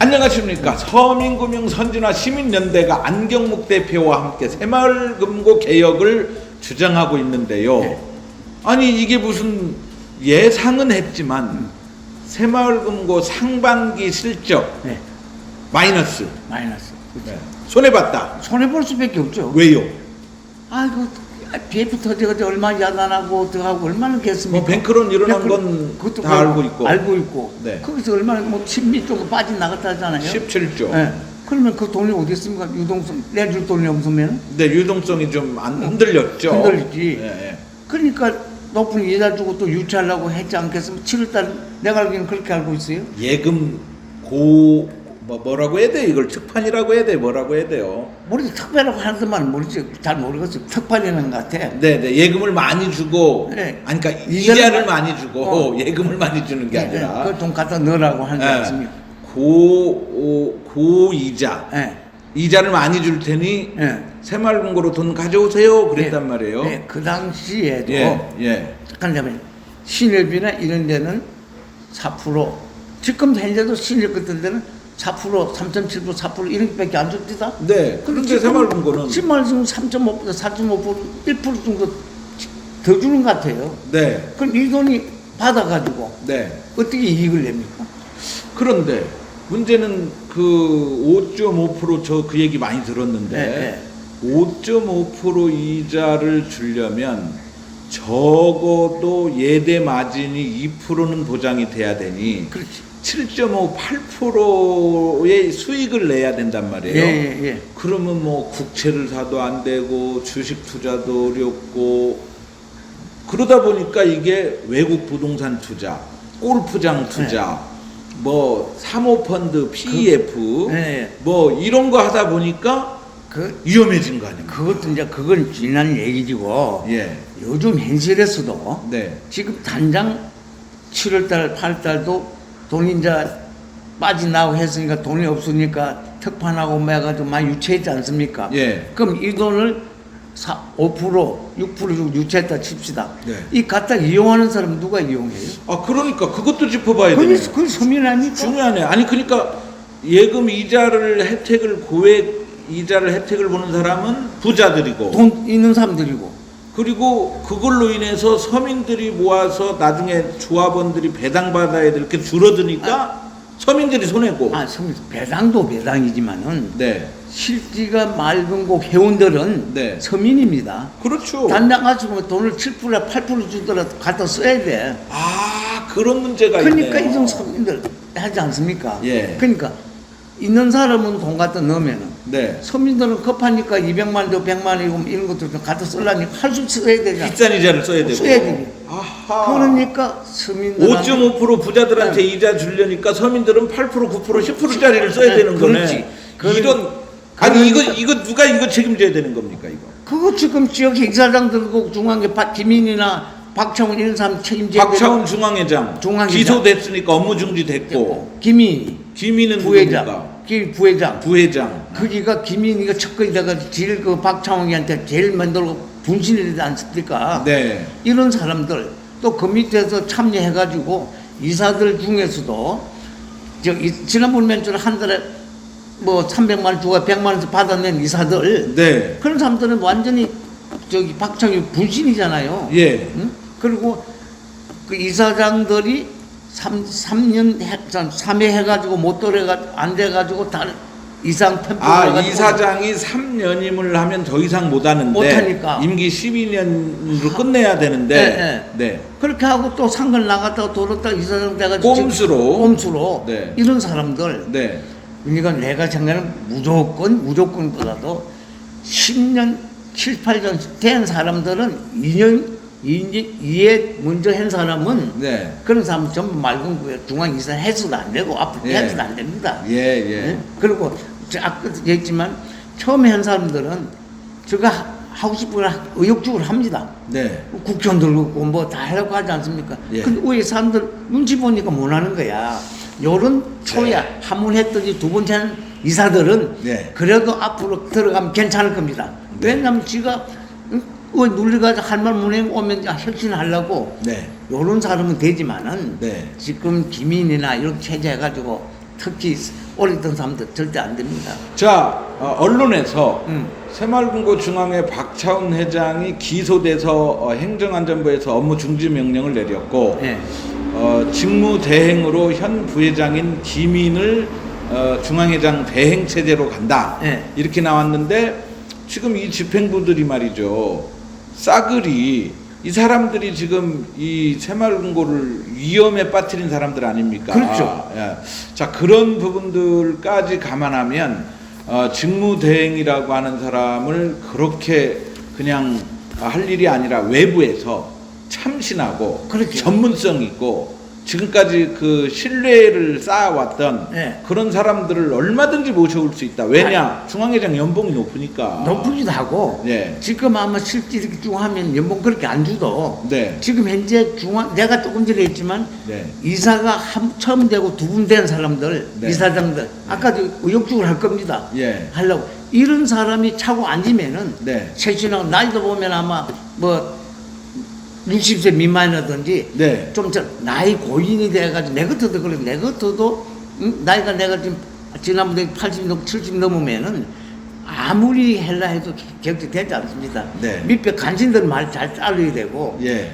안녕하십니까 서민금융 선진화 시민연대가 안경묵 대표와 함께 새마을금고 개혁을 주장하고 있는데요. 네. 아니 이게 무슨 예상은 했지만 새마을금고 상반기 실적 네. 마이너스 마이너스. 손해 봤다. 손해 볼 수밖에 없죠. 왜요? 아이고 BF 터져가지고 얼마 야단하고 어떡하고 얼마나 겠습니까? 뭐 뱅크론 일어난 건 그것도 다뭐 알고 있고. 알고 있고. 네. 거기서 얼마나 뭐 친미 쪽으로 빠져나갔다 하잖아요. 17조. 예. 그러면 그 돈이 어디 있습니까? 유동성 내줄 돈이 없으면 근데 유동성이 좀 안 흔들렸죠. 흔들리지. 예, 예. 그러니까 높은 이자 주고 또 유치하려고 했지 않겠으면 7월달 내가 알기로는 그렇게 알고 있어요. 예금 고 뭐, 뭐라고 해야 돼? 이걸 특판이라고 해야 돼? 뭐라고 해야 돼요? 모르지 특별하고 하는데만 모르지 잘 모르겠어요. 특판이라는 것 같아. 네, 네. 예금을 많이 주고 네. 아니 그러니까 이자를 많이 주고 어. 예금을 많이 주는 게 아니라 그돈 갖다 넣으라고 하는 게 예. 않습니까? 고, 고 이자 예. 이자를 많이 줄 테니 예. 새마을금고로 돈 가져오세요 그랬단 말이에요. 네, 그 당시에도 예, 예. 잠깐만요. 신협이나 이런 데는 4% 지금 현재도 신협 같은 데는 4% 3.7% 4% 이런 밖에 안 줍니다. 네. 그런데 새마을금고는 신말 지금 3.5% 4.5% 1% 정도 더 주는 것 같아요. 네, 그럼 이 돈이 받아가지고 네. 어떻게 이익을 냅니까? 그런데 문제는 그 5.5%저 그 얘기 많이 들었는데 네, 5.5% 이자를 주려면 적어도 예대 마진이 2%는 보장이 돼야 되니 그렇지. 7.5, 8%의 수익을 내야 된단 말이에요. 예, 예, 예. 그러면 뭐 국채를 사도 안 되고 주식 투자도 어렵고 그러다 보니까 이게 외국 부동산 투자, 골프장 투자, 뭐 사모펀드, PEF, 예, 예. 뭐 이런 거 하다 보니까 그, 위험해진 거 아닙니까? 그것도 이제 그건 지난 얘기지고 예, 요즘 현실에서도 네, 지금 단장 7월달, 8월달도 돈이 이제 빠져나오고 했으니까 돈이 없으니까 특판하고 뭐 해가지고 많이 유치했지 않습니까? 예. 그럼 이 돈을 사, 5%, 6% 주고 유치했다 칩시다. 네. 이 갖다 이용하는 사람 누가 이용해요? 아 그러니까 그것도 짚어봐야 되네요. 그게 서민 아닙니까? 중요하네. 아니 그러니까 예금 이자를 혜택을 고액 이자를 혜택을 보는 사람은 부자들이고 돈 있는 사람들이고. 그리고 그걸로 인해서 서민들이 모아서 나중에 조합원들이 배당받아야 될 게 줄어드니까 서민들이 손해고. 아, 서민, 배당도 배당이지만은 네. 실지가 맑은 곳 회원들은 네. 서민입니다. 그렇죠. 단장 가지고 돈을 7%나 8% 주더라도 갖다 써야 돼. 아, 그런 문제가 그러니까 있네요. 이种서민들 하지 않습니까? 예. 그러니까 있는 사람은 돈 갖다 넣으면은 네. 서민들은 급하니까 200만 원도 100만 원이고 이런 것들 좀 갖다 쓰려니까 할수 써야 되잖아. 비싼 이자를 써야 되고. 써야 되지. 아하. 그러니까 서민들 5.5% 부자들한테 이자 주려니까 서민들은 8% 9% 10%짜리를 써야 네, 되는 거네. 그렇지. 이런 아니 이거 그러니까- 이거 누가 이거 책임져야 되는 겁니까 이거? 그거 지금 지역 행사장들고 중앙에 박 김인이나 박창훈 이런 사람 책임져야 박차훈 중앙회장, 중앙회장. 기소됐으니까 업무 중지 됐고 되고 김인이 김희는 부회장? 김 부회장 부회장. 거기가 김인이가 척거리다가 제일 그 박창훈이한테 제일 만들고 분신이 되지 않습니까? 네. 이런 사람들 또 그 밑에서 참여해가지고 이사들 중에서도 저 이- 지난번 맨줄 한 달에 뭐 300만 원 주고 100만 원씩 받아낸 이사들 네. 그런 사람들은 완전히 저기 박창희 분신이잖아요. 예. 응? 그리고 그 이사장들이 3, 삼년 해, 3회 해가지고 못 돌아가 안 돼가지고 다 이상 편법 아 이 사장이 3년임을 하면 더 이상 못 하는데 못하니까. 임기 12년으로 끝내야 되는데 네. 그렇게 하고 또 상근 나갔다가 돌았다가 이사장 돼가지고 꼼수로. 꼼수로 네. 이런 사람들 네. 그러니까 내가 생각하는 무조건 무조건보다도 10년 7, 8년 된 사람들은 2년 2년 이에 먼저 한 사람은 네. 그런 사람은 전부 맑은 구에 중앙 이사 해서도 안 되고 앞으로 예. 해서도 안 됩니다. 예, 예. 예? 그리고 저 아까 얘기했지만 처음에 한 사람들은 하- 하고 싶은 걸 의욕적으로 합니다. 네. 국회의원 들고 뭐다 하려고 하지 않습니까? 예. 근데 우리 사람들 눈치 보니까 못 하는 거야. 요런 초야 네. 한번 했더니 두 번째 하는 이사들은 네. 그래도 앞으로 들어가면 괜찮을 겁니다. 왜냐면 지가 응? 어, 눌려가지고 할말 문행 오면 혁신하려고 네. 요런 사람은 되지만은 네. 지금 기민이나 이렇게 체제해가지고 특히 있던 사람들 절대 안 됩니다. 자, 어, 언론에서 음. 새마을금고 중앙회 박차훈 회장이 기소돼서 어, 행정안전부에서 업무 중지 명령을 내렸고 예. 어, 직무 대행으로 현 부회장인 김인을 어, 중앙회장 대행 체제로 간다. 예. 이렇게 나왔는데 지금 이 집행부들이 말이죠. 싸그리 이 사람들이 지금 이 새마을금고를 위험에 빠뜨린 사람들 아닙니까? 그렇죠. 예. 자 그런 부분들까지 감안하면 어, 직무대행이라고 하는 사람을 그렇게 그냥 할 일이 아니라 외부에서 참신하고 그렇죠. 전문성 있고 지금까지 그 신뢰를 쌓아왔던 네. 그런 사람들을 얼마든지 모셔올 수 있다. 왜냐? 중앙회장 연봉이 높으니까. 높기도 하고 네. 지금 아마 실제 이렇게 쭉 하면 연봉 그렇게 안 주도 네. 지금 현재 중앙 내가 조금 전에 했지만 네. 이사가 한, 처음 되고 두 분 된 사람들 네. 이사장들 아까도 의욕적으로 할 겁니다. 예. 하려고 이런 사람이 차고 앉으면은 네. 최신하고 나이도 보면 아마 뭐 60세 미만이라든지 네. 좀 저 나이 고인이 돼가지고 내 것도 그래 내 것도 음, 나이가 내가 지금 지난번에 80 넘, 70 넘으면은 아무리 헬라 해도 격제되지 않습니다. 네. 밑에 간신들 말잘 잘라야 되고 예.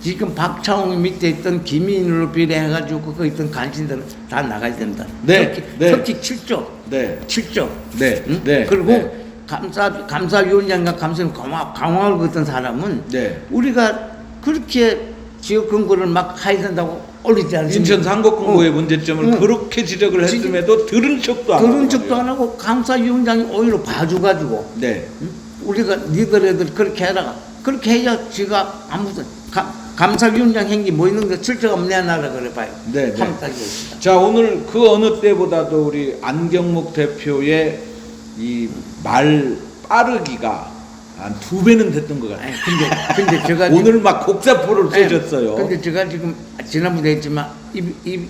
지금 박창홍 밑에 있던 김인으로 비례해가지고 그거 있던 간신들은 다 나가야 됩니다. 네, 특히, 네. 특히 7조, 네. 7조. 네. 응? 네. 그리고 네. 감사 감사위원장과 감사위 강화 강화를 걷던 사람은 네. 우리가 그렇게 지역 근거를 막 된다고 올리지 않습니까? 인천 상곡금고의 어. 문제점을 응. 그렇게 지적을 했음에도 들은 척도 안 그런 하고 적도 안 하고 감사위원장이 오히려 봐줘가지고 네. 응? 우리가 니들 애들 그렇게 해라 그렇게 해야 지가 아무튼 가, 감사위원장 행기 뭐 있는데 실적없 내놔라 그래 봐요. 네, 네. 자 오늘 그 어느 때보다도 우리 안경목 대표의 이 말 빠르기가 한 두 배는 됐던 것 같아요. 아니, 근데 근데 제가 지금- 오늘 막 곡사포를 네. 쏘셨어요. 근데 제가 지금 지난번에 했지만 입, 입,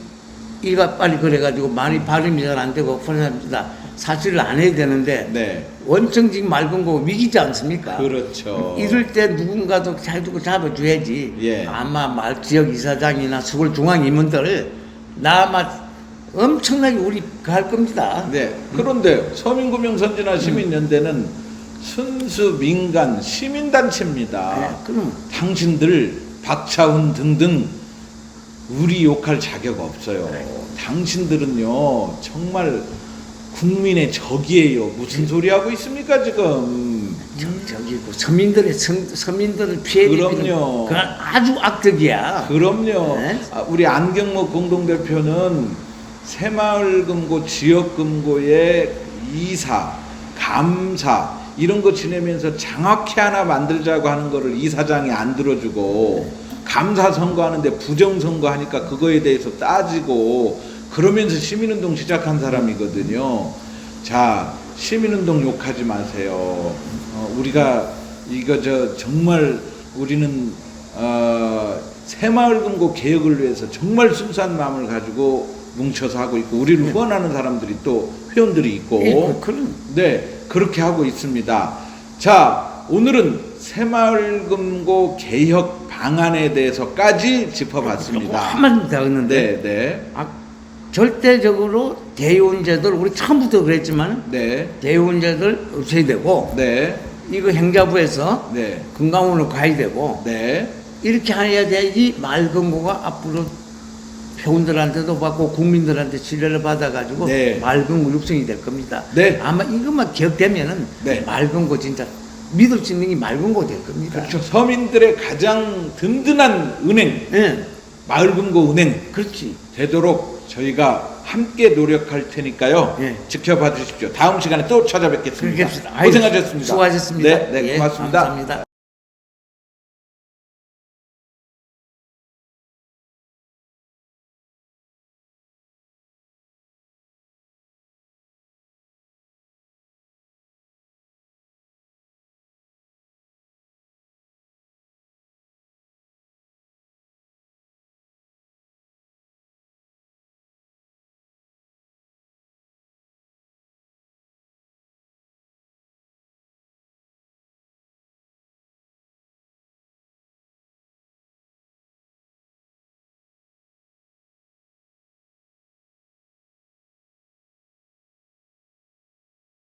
이가 빨리 그래가지고 말이 발음이 잘 안 되고 그러합니다. 사실을 안 해야 되는데 네. 원청 지금 맑은 거 위기지 않습니까? 그렇죠. 이럴 때 누군가도 잘 두고 잡아줘야지. 예. 아마 말 지역 이사장이나 서울 중앙 임원들 나 아마 엄청나게 우리 갈 겁니다. 네. 그런데 서민구명 선진화 시민연대는 순수 민간 시민단체입니다. 네, 그럼 당신들 박차훈 등등 우리 욕할 자격 없어요. 네. 당신들은요 정말 국민의 적이에요. 무슨 소리 하고 있습니까 지금? 저, 저기 그 서민들의 성, 서민들을 피해 그럼요. 그건 아주 악덕이야. 그럼요. 네. 아, 우리 안경모 공동대표는 새마을금고 지역금고의 이사, 감사 이런 거 지내면서 장학회 하나 만들자고 하는 거를 이사장이 안 들어주고 감사 선거하는데 부정 선거하니까 그거에 대해서 따지고 그러면서 시민운동 시작한 사람이거든요. 자, 시민운동 욕하지 마세요. 어, 우리가 이거 저 정말 우리는 어, 새마을금고 개혁을 위해서 정말 순수한 마음을 가지고 뭉쳐서 하고 있고 우리를 후원하는 사람들이 또 회원들이 있고. 예, 그- 네 그렇게 하고 있습니다. 자 오늘은 새마을금고 개혁 방안에 대해서까지 짚어봤습니다. 한마디 더 했는데. 네, 네, 아, 절대적으로 대의원제들 우리 처음부터 그랬지만 네, 대의원제들 없애야 되고 네, 이거 행자부에서 네, 건강원으로 가야 되고 네, 이렇게 해야 돼이 말금고가 앞으로 회원들한테도 받고 국민들한테 신뢰를 받아가지고 네. 말금고 육성이 될 겁니다. 네. 아마 이것만 기억되면은 네. 말금고 진짜 믿을 수 있는 게 말금고 될 겁니다. 그렇죠. 서민들의 가장 든든한 은행 예, 마을금고 은행 그렇지. 되도록 저희가 함께 노력할 테니까요. 예. 지켜봐 주십시오. 다음 시간에 또 찾아뵙겠습니다. 아이고, 고생하셨습니다. 수고하셨습니다. 네, 네, 예, 고맙습니다. 감사합니다.